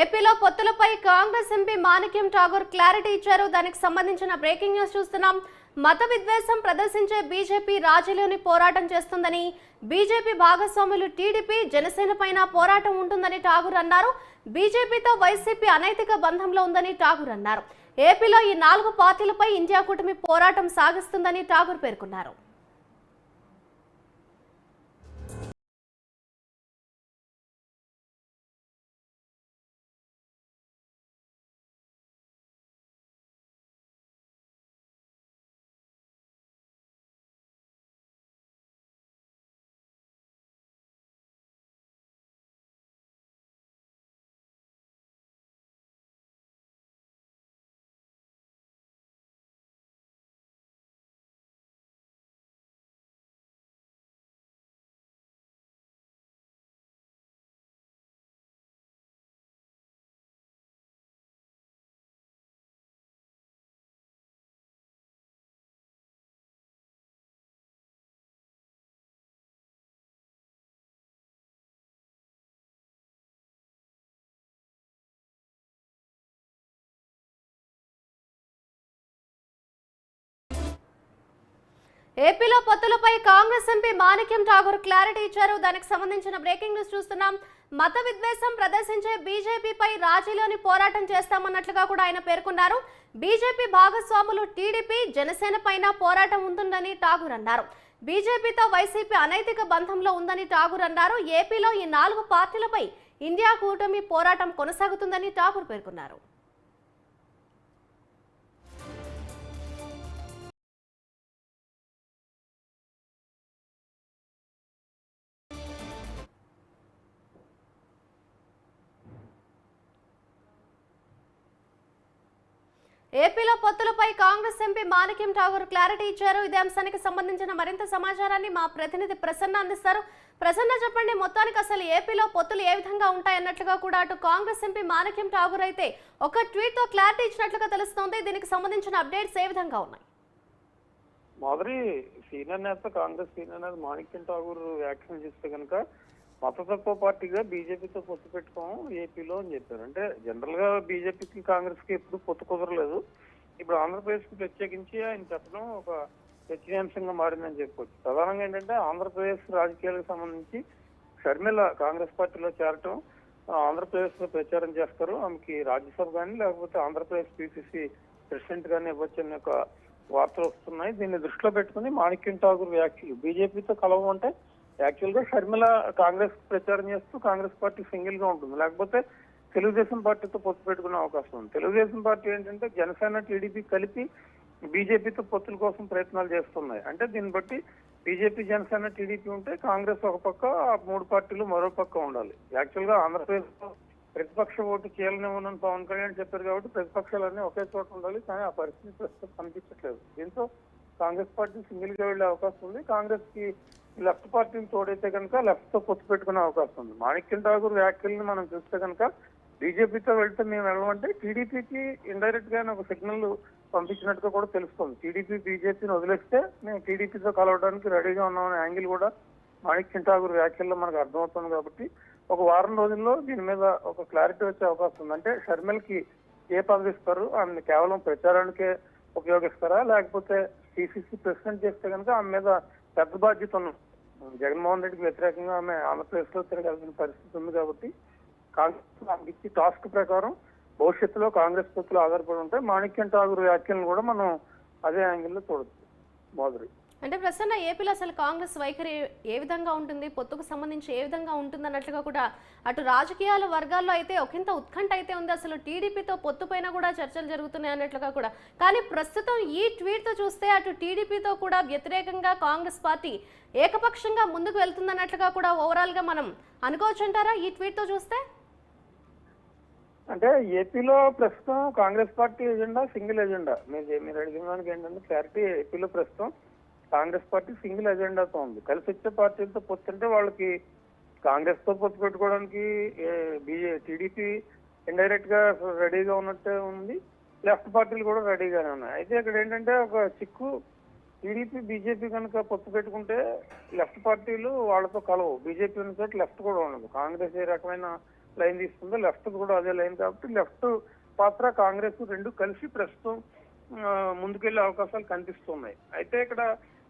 ఏపీలో పొత్తులపై Congress MP Manickam Tagore clarity ఇచ్చారు. దానికి సంబంధించిన బ్రేకింగ్ న్యూస్ చూస్తున్నాం. మత విద్వేషం ప్రదర్శించే బీజేపీ రాజీలోని పోరాటం చేస్తుందని బీజేపీ భాగస్వాములు టీడీపీ జనసేన పైన పోరాటం ఉంటుందని ఠాగూర్ అన్నారు. బీజేపీతో వైసీపీ అనైతిక బంధంలో ఉందని ఠాగూర్ అన్నారు. ఏపీలో ఈ నాలుగు పార్టీలపై ఇండియా కూటమి పోరాటం సాగిస్తుందని ఠాగూర్ పేర్కొన్నారు. ఏపీలో పొత్తులపై కాంగ్రెస్ ఎంపీ మాణిక్యం ఠాగూర్ క్లారిటీ ఇచ్చారు. దానికి సంబంధించిన బ్రేకింగ్ న్యూస్ చూస్తున్నాం. మత విద్వేషం ప్రదర్శించే బీజేపీపై రాజీలోని పోరాటం చేస్తామన్నట్లుగా కూడా ఆయన పేర్కొన్నారు. బీజేపీ భాగస్వాములు టీడీపీ జనసేన పైన పోరాటం ఉంటుందని ఠాగూర్ అన్నారు. బీజేపీతో వైసీపీ అనైతిక బంధంలో ఉందని ఠాగూర్ అన్నారు. ఏపీలో ఈ నాలుగు పార్టీలపై ఇండియా కూటమి పోరాటం కొనసాగుతుందని ఠాగూర్ పేర్కొన్నారు. ఏపీలో పొత్తులపై కాంగ్రెస్ ఎంపీ మాణిక్యం ఠాగూర్ క్లారిటీ ఇచ్చారు. ఇదే అంశానికి సంబంధించిన మరింత సమాచారాన్ని మా ప్రతినిధి ప్రసన్న అందిస్తారు. ప్రసన్న చెప్పండి మొత్తానికి అసలు ఏపీలో పొత్తులు ఏ విధంగా ఉంటాయన్నట్లుగా కూడా అటు కాంగ్రెస్ ఎంపీ మాణిక్యం ఠాగూర్ అయితే ఒక ట్వీట్తో క్లారిటీ ఇచ్చినట్లుగా తెలుస్తోంది. దీనికి సంబంధించిన అప్డేట్స్ ఏ విధంగా ఉన్నాయి? మాధురి సీనియర్ నేత కాంగ్రెస్ సీనియర్ నేత మాణిక్యం ఠాగూర్ వ్యాఖ్యలు చేస్తే కనుక మత తక్కువ పార్టీగా బీజేపీతో పొత్తు పెట్టుకోము ఏపీలో అని చెప్పారు. అంటే జనరల్గా బీజేపీకి కాంగ్రెస్కి ఎప్పుడు పొత్తు కుదరలేదు. ఇప్పుడు ఆంధ్రప్రదేశ్కి ప్రత్యేకించి ఆయన చెప్పడం ఒక చర్చనీయాంశంగా మారిందని చెప్పుకోవచ్చు ప్రధానంగా ఏంటంటే ఆంధ్రప్రదేశ్ రాజకీయాలకు సంబంధించి షర్మిల కాంగ్రెస్ పార్టీలో చేరటం ఆంధ్రప్రదేశ్లో ప్రచారం చేస్తారు. ఆమెకి రాజ్యసభ కానీ లేకపోతే ఆంధ్రప్రదేశ్ పిసిసి ప్రెసిడెంట్ కానీ ఇవ్వచ్చని ఒక వార్తలు వస్తున్నాయి. దీన్ని దృష్టిలో పెట్టుకుని మాణిక్యం ఠాగూర్ వ్యాఖ్యలు బీజేపీతో కలవమంటే యాక్చువల్గా షర్మిల కాంగ్రెస్ ప్రచారం చేస్తూ కాంగ్రెస్ పార్టీ సింగిల్గా ఉంటుంది. లేకపోతే తెలుగుదేశం పార్టీతో పొత్తు పెట్టుకునే అవకాశం ఉంది. తెలుగుదేశం పార్టీ ఏంటంటే జనసేన టీడీపీ కలిపి బీజేపీతో పొత్తుల కోసం ప్రయత్నాలు చేస్తున్నాయి. అంటే దీన్ని బట్టి బీజేపీ జనసేన టీడీపీ ఉంటే కాంగ్రెస్ ఒక పక్క ఆ మూడు పార్టీలు మరో పక్క ఉండాలి. యాక్చువల్గా ఆంధ్రప్రదేశ్ ప్రతిపక్ష ఓటు చేయలేమని పవన్ కళ్యాణ్ చెప్పారు కాబట్టి ప్రతిపక్షాలన్నీ ఒకే చోట ఉండాలి. కానీ ఆ పరిస్థితి ప్రస్తుతం కనిపించట్లేదు. దీంతో కాంగ్రెస్ పార్టీ సింగిల్గా వెళ్ళే అవకాశం ఉంది. కాంగ్రెస్కి లెఫ్ట్ పార్టీని తోడైతే కనుక లెఫ్ట్తో పొత్తు పెట్టుకునే అవకాశం ఉంది. మాణిక్యం ఠాగూర్ వ్యాఖ్యల్ని మనం చూస్తే కనుక బీజేపీతో వెళ్తే మేము వెళ్ళమంటే టీడీపీకి ఇండైరెక్ట్గా ఒక సిగ్నల్ పంపించినట్టుగా కూడా తెలుస్తుంది. టీడీపీ బీజేపీని వదిలేస్తే మేము టీడీపీతో కలవడానికి రెడీగా ఉన్నామనే యాంగిల్ కూడా మాణిక్యం ఠాగూర్ వ్యాఖ్యల్లో మనకు అర్థమవుతుంది కాబట్టి ఒక వారం రోజుల్లో దీని మీద ఒక క్లారిటీ వచ్చే అవకాశం ఉంది. అంటే షర్మిల్కి ఏ పదవి ఇస్తారు? కేవలం ప్రచారానికే ఉపయోగిస్తారా? లేకపోతే సిసిసి ప్రెసిడెంట్ చేస్తే కనుక ఆమె మీద పెద్ద బాధ్యత ఉన్నాం జగన్మోహన్ రెడ్డికి వ్యతిరేకంగా ఆమె ఆంధ్రప్రదేశ్లో తిరగాల్సిన పరిస్థితి ఉంది కాబట్టి కాంగ్రెస్ ఆమెకి ఇచ్చి టాస్క్ ప్రకారం భవిష్యత్తులో కాంగ్రెస్ పొత్తులు ఆధారపడి ఉంటాయి మాణిక్యం ఠాగూర్ వ్యాఖ్యలను కూడా మనం అదే యాంగిల్లో చూడొచ్చు. మాధురి. అంటే ప్రసన్న ఏపీలో అసలు కాంగ్రెస్ వైఖరి ఏ విధంగా ఉంటుంది? పొత్తుకు సంబంధించి ఏ విధంగా ఉంటుంది అన్నట్లుగా కూడా అటు రాజకీయాల వర్గాల్లో అయితే ఒకంత ఉత్కంఠ అయితే ఉంది. అసలు టీడీపీతో పొత్తు పైన కూడా చర్చలు జరుగుతున్నాయి అన్నట్లుగా కూడా. కానీ ప్రస్తుతం ఈ ట్వీట్తో చూస్తే అటు టీడీపీతో కూడా వ్యతిరేకంగా కాంగ్రెస్ పార్టీ ఏకపక్షంగా ముందుకు వెళ్తుందన్నట్లుగా కూడా ఓవరాల్గా మనం అనుకోవచ్చు అంటారా ఈ ట్వీట్తో చూస్తే? అంటే ఏపీలో ప్రస్తుతం Congress party agenda single agenda. మీరు మీరు అడిగిన దానికి ఏంటంటే క్లారిటీ ఏపీలో ప్రస్తుతం కాంగ్రెస్ పార్టీ సింగిల్ అజెండాతో ఉంది. కలిసి వచ్చే పార్టీలతో పొత్తుంటే వాళ్ళకి కాంగ్రెస్తో పొత్తు పెట్టుకోవడానికి టీడీపీ ఇండైరెక్ట్గా రెడీగా ఉన్నట్టే ఉంది. లెఫ్ట్ పార్టీలు కూడా రెడీగానే ఉన్నాయి. అయితే ఇక్కడ ఏంటంటే ఒక చిక్కు టీడీపీ బీజేపీ కనుక పొత్తు పెట్టుకుంటే లెఫ్ట్ పార్టీలు వాళ్ళతో కలవు. బీజేపీ ఉన్న చోట లెఫ్ట్ కూడా ఉండదు. కాంగ్రెస్ ఏ రకమైన లైన్ తీసుకుందో లెఫ్ట్ కూడా అదే లైన్ కాబట్టి లెఫ్ట్ పాత్ర కాంగ్రెస్ రెండు కలిసి ప్రస్తుతం ముందుకెళ్ళే అవకాశాలు కనిపిస్తున్నాయి. అయితే ఇక్కడ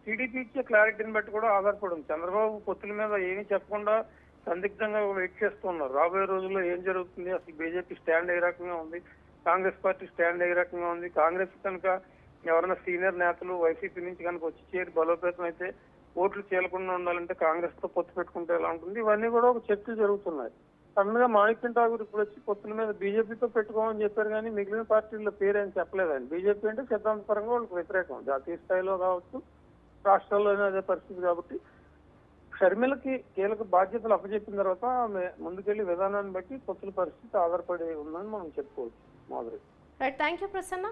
టీడీపీ ఇచ్చే క్లారిటీని బట్టి కూడా ఆధారపడి ఉంది. చంద్రబాబు పొత్తుల మీద ఏమీ చెప్పకుండా సందిగ్ధంగా వెయిట్ చేస్తున్నారు. రాబోయే రోజుల్లో ఏం జరుగుతుంది? అసలు బీజేపీ స్టాండ్ ఏ రకంగా ఉంది? కాంగ్రెస్ పార్టీ స్టాండ్ ఏ రకంగా ఉంది? కాంగ్రెస్ కనుక ఎవరైనా సీనియర్ నేతలు వైసీపీ నుంచి కనుక వచ్చి చేరి బలోపేతం అయితే ఓట్లు చేయకుండా ఉండాలంటే కాంగ్రెస్తో పొత్తు పెట్టుకుంటే ఎలా ఉంటుంది? ఇవన్నీ కూడా ఒక చర్చలు జరుగుతున్నాయి. సడన్గా మాణిక్యం ఠాగూర్ ఇప్పుడు వచ్చి పొత్తుల మీద బీజేపీతో పెట్టుకోమని చెప్పారు కానీ మిగిలిన పార్టీల పేరు ఏం చెప్పలేదని బీజేపీ అంటే సిద్ధాంతపరంగా వాళ్ళకి వ్యతిరేకం. జాతీయ స్థాయిలో కావచ్చు రాష్ట్రాల్లోనే అదే పరిస్థితి కాబట్టి షర్మిలకి కీలక బాధ్యతలు అప్పచెప్పిన తర్వాత ఆమె ముందుకెళ్ళి విధానాన్ని బట్టి కొత్త పరిస్థితి ఆధారపడి ఉందని మనం చెప్పుకోవచ్చు. Madhuri thank you Prasanna.